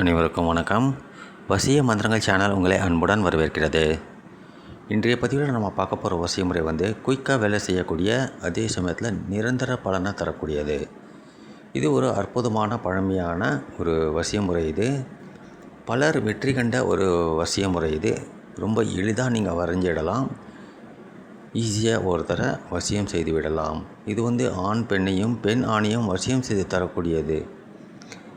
அனைவருக்கும் வணக்கம். வசிய மந்திரங்கள் சேனல் உங்களை அன்புடன் வரவேற்கிறது. இன்றைய பதிவில் நம்ம பார்க்க போகிற வசிய முறை வந்து குயிக்காக வேலை செய்யக்கூடிய அதே சமயத்தில் நிரந்தர பலனை தரக்கூடியது. இது ஒரு அற்புதமான பழமையான ஒரு வசிய முறை இது. பலர் வெற்றி கண்ட ஒரு வசிய முறை இது. ரொம்ப எளிதாக நீங்கள் வரைஞ்சிடலாம். ஈஸியாக ஒருத்தரை வசியம் செய்து விடலாம். இது வந்து ஆண் பெண்ணையும் பெண் ஆணையும் வசியம் செய்து தரக்கூடியது.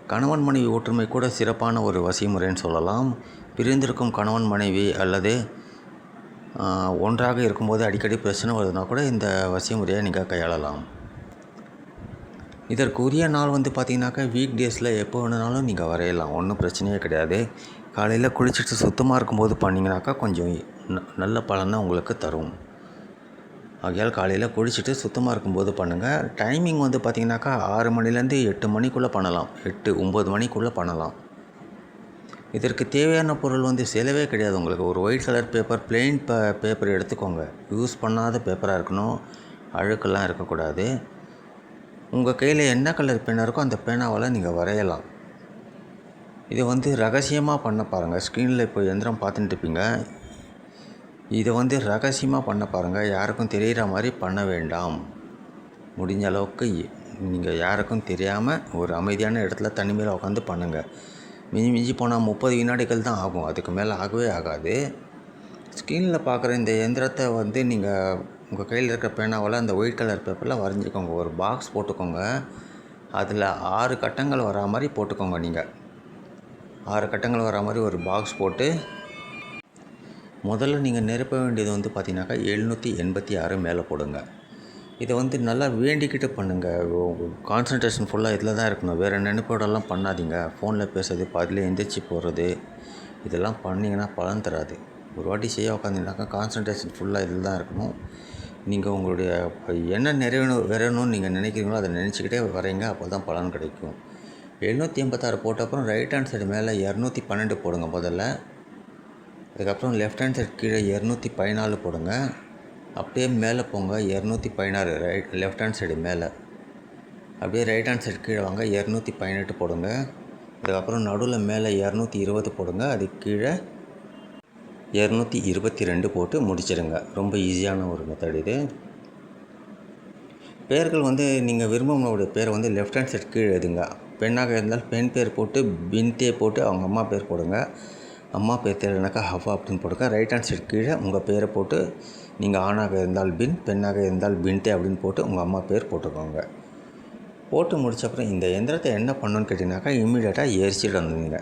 கணவன் மனைவி ஒற்றுமை கூட சிறப்பான ஒரு வசிமுறைன்னு சொல்லலாம். பிரிந்திருக்கும் கணவன் மனைவி அல்லது ஒன்றாக இருக்கும்போது அடிக்கடி பிரச்சனை வருதுன்னா கூட இந்த வசிமுறையை நீங்கள் கையாளலாம். இதற்கு உரிய நாள் வந்து பார்த்திங்கனாக்கா வீக் டேஸில் எப்போ வேணுனாலும் நீங்கள் வரையலாம். ஒன்றும் பிரச்சனையே கிடையாது. காலையில் குளிச்சுட்டு சுத்தமாக இருக்கும்போது பண்ணிங்கனாக்கா கொஞ்சம் ந- நல்ல பலனை உங்களுக்கு தரும். ஆகையால் காலையில் குளிச்சுட்டு சுத்தமாக இருக்கும்போது பண்ணுங்கள் டைமிங் வந்து பார்த்திங்கனாக்கா ஆறு மணிலேருந்து எட்டு மணிக்குள்ளே பண்ணலாம். எட்டு ஒம்பது மணிக்குள்ளே பண்ணலாம். இதற்கு தேவையான பொருள் வந்து செலவே கிடையாது உங்களுக்கு. ஒரு ஒயிட் கலர் பேப்பர் பிளெயின் ப பேப்பர் எடுத்துக்கோங்க. யூஸ் பண்ணாத பேப்பராக இருக்கணும். அழுக்கெல்லாம் இருக்கக்கூடாது. உங்கள் கையில் என்ன கலர் பேனா இருக்கோ அந்த பேனாவால் நீங்கள் வரையலாம். இதை வந்து ரகசியமாக பண்ண பாருங்கள் ஸ்க்ரீனில் இப்போ எந்திரம் பார்த்துட்டு இருப்பீங்க. இதை வந்து ரகசியமாக பண்ண பாருங்கள் யாருக்கும் தெரிகிற மாதிரி பண்ண வேண்டாம். முடிஞ்ச அளவுக்கு நீங்கள் யாருக்கும் தெரியாமல் ஒரு அமைதியான இடத்துல தனிமையில் உட்காந்து பண்ணுங்கள் மிஞ்சி மிஞ்சி போனால் முப்பது வினாடிகள் தான் ஆகும். அதுக்கு மேலே ஆகவே ஆகாது. ஸ்க்ரீனில் பார்க்குற இந்த எந்திரத்தை வந்து நீங்கள் உங்கள் கையில் இருக்கிற பேனாவால் அந்த ஒயிட் கலர் பேப்பரில் வரைஞ்சிக்கோங்க. ஒரு பாக்ஸ் போட்டுக்கோங்க. அதில் ஆறு கட்டங்கள் வரா மாதிரி போட்டுக்கோங்க நீங்கள் ஆறு கட்டங்கள் வரா மாதிரி ஒரு பாக்ஸ் போட்டு முதல்ல நீங்கள் நிரப்ப வேண்டியது வந்து பார்த்தீங்கன்னாக்கா எழுநூற்றி எண்பத்தி ஆறு மேலே போடுங்க. இதை வந்து நல்லா வேண்டிக்கிட்டு பண்ணுங்கள் கான்சன்ட்ரேஷன் ஃபுல்லாக இதில் தான் இருக்கணும். வேறு நினைப்போடெல்லாம் பண்ணாதீங்க. ஃபோனில் பேசுறது பாதியில் எந்திரிச்சு போகிறது இதெல்லாம் பண்ணிங்கன்னா பலன் தராது. ஒரு வாட்டி செய்ய உட்காந்தீங்கன்னாக்கா கான்சன்ட்ரேஷன் ஃபுல்லாக இதில் தான் இருக்கணும். நீங்கள் உங்களுடைய என்ன நிறைவேணும் வரணும்னு நீங்கள் நினைக்கிறீங்களோ அதை நினச்சிக்கிட்டே வரீங்க அப்போ தான் பலன் கிடைக்கும். எழுநூற்றி எண்பத்தாறு போட்ட அப்புறம் ரைட் ஹேண்ட் சைடு மேலே இரநூத்தி பன்னெண்டு போடுங்க முதல்ல. அதுக்கப்புறம் லெஃப்ட் ஹேண்ட் சைடு கீழே இரநூத்தி பதினாலு போடுங்க. அப்படியே மேலே போங்க இரநூத்தி பதினாறு. ரைட் லெஃப்ட் ஹேண்ட் சைடு மேலே. அப்படியே ரைட் ஹேண்ட் சைடு கீழே வாங்க இரநூத்தி பதினெட்டு போடுங்க. அதுக்கப்புறம் நடுவில் மேலே இரநூத்தி இருபது போடுங்க. அது கீழே இரநூத்தி இருபத்தி ரெண்டு போட்டு முடிச்சிடுங்க. ரொம்ப ஈஸியான ஒரு மெத்தட் இது. பெயர்கள் வந்து நீங்கள் விரும்பினோடைய பேரை வந்து லெஃப்ட் ஹேண்ட் சைடு கீழே எழுதுங்க. பெண்ணாக இருந்தால் பெண் பேர் போட்டு பின்தே போட்டு அவங்க அம்மா பேர் போடுங்க. அம்மா பேர் தெரியலனாக்கா ஹவா அப்படின்னு போட்டுக்க ரைட் ஹேண்ட் சைடு கீழே உங்கள் பேரை போட்டு நீங்கள் ஆணாக இருந்தால் பின் பெண்ணாக இருந்தால் பின்தே அப்படின்னு போட்டு உங்கள் அம்மா பேர் போட்டுக்கோங்க போட்டு முடிச்சப்புறம் இந்த எந்திரத்தை என்ன பண்ணணும்னு கேட்டிங்கனாக்கா இம்மீடியட்டாக எரிச்சிட்டு வந்துடுங்க.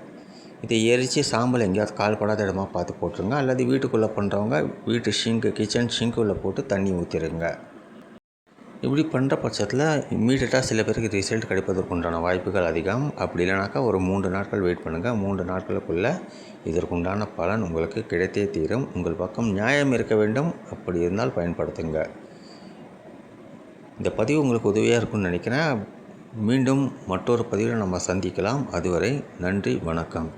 இதை எரித்து சாம்பல் எங்கேயாவது கால் படாத இடமா பார்த்து போட்டுருங்க. அல்லது வீட்டுக்குள்ளே பண்ணுறவங்க வீட்டு ஷிங்கு கிச்சன் ஷிங்க்குள்ளே போட்டு தண்ணி ஊற்றிடுங்க இப்படி பண்ணுற பட்சத்தில் இம்மீடியட்டாக சில பேருக்கு ரிசல்ட் கிடைப்பதற்குண்டான வாய்ப்புகள் அதிகம். அப்படி இல்லைனாக்கா ஒரு மூன்று நாட்கள் வெயிட் பண்ணுங்கள் மூன்று நாட்களுக்குள்ளே இதற்குண்டான பலன் உங்களுக்கு கிடைத்தே தீரும். உங்கள் பக்கம் நியாயம் இருக்க வேண்டும். அப்படி இருந்தால் பயன்படுத்துங்க. இந்த பதிவு உங்களுக்கு உதவியாக இருக்கும்னு நினைக்கிறேன். மீண்டும் மற்றொரு பதிவில் நம்ம சந்திக்கலாம். அதுவரை நன்றி வணக்கம்.